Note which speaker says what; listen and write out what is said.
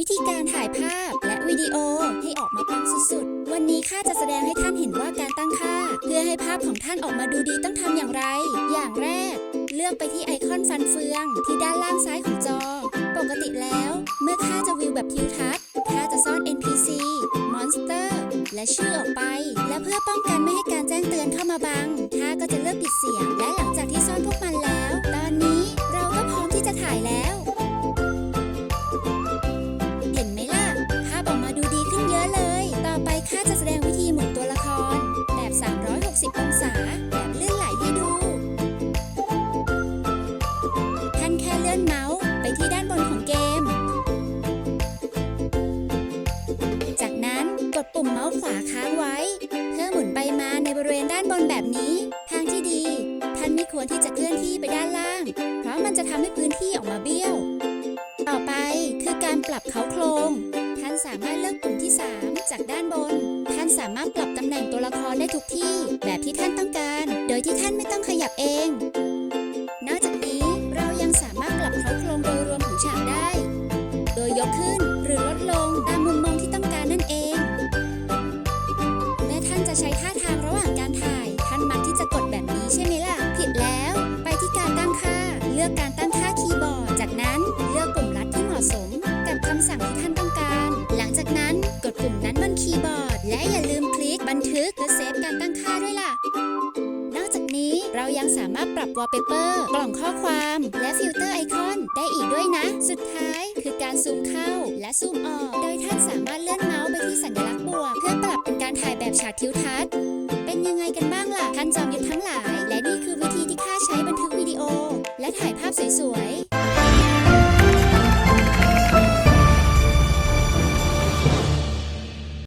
Speaker 1: วิธีการถ่ายภาพและวิดีโอให้ออกมาปังสุดๆ วันนี้ข้าจะแสดงให้ท่านเห็นว่าการตั้งค่า เพื่อให้ภาพของท่านออกมาดูดีต้องทำอย่างไร อย่างแรก เลือกไปที่ไอคอนฟันเฟือง ที่ด้านล่างซ้ายของจอ ปกติแล้ว เมื่อข้าจะวิวแบบทิวทัศน์ข้าจะซ่อน NPC Monster และชื่อออกไป และเพื่อป้องกันไม่ให้การแจ้งเตือนเข้ามาบังข้าก็จะเลือกปิดเสียง และหลังจากที่ซ่อนพวกมันแล้ว ตอนนี้เราก็พร้อมที่จะถ่ายแล้ว วาค้างไว้เพื่อหมุนไปมาในบริเวณด้านบนแบบนี้ ทางที่ดี ท่านไม่ควรที่จะเคลื่อนที่ไปด้านล่าง เพราะมันจะทำให้พื้นที่ออกมาเบี้ยว ต่อไปคือการปรับเขาโครง ท่านสามารถเลือกปุ่มที่ 3 จากด้านบน ท่านสามารถปรับตำแหน่งตัวละครได้ทุกที่ แบบที่ท่านต้องการ โดยที่ท่านไม่ต้องขยับเอง นอกจากนี้เรายังสามารถปรับเขาโครงโดยรวมของฉากได้ บันทึกเพื่อเซฟการตั้งค่าด้วยล่ะ นอกจากนี้เรายังสามารถปรับวอลเปเปอร์กล่องข้อความ และฟิลเตอร์ไอคอนได้อีกด้วยนะ สุดท้ายคือการซูมเข้าและซูมออก โดยท่านสามารถเลื่อนเมาส์ไปที่สัญลักษณ์บวก เพื่อปรับเป็นการถ่ายแบบฉากทิวทัศน์ เป็นยังไงกันบ้างล่ะท่านจอมยุทธทั้งหลาย และนี่คือวิธีที่ข้าใช้บันทึกวิดีโอ และถ่ายภาพสวยๆ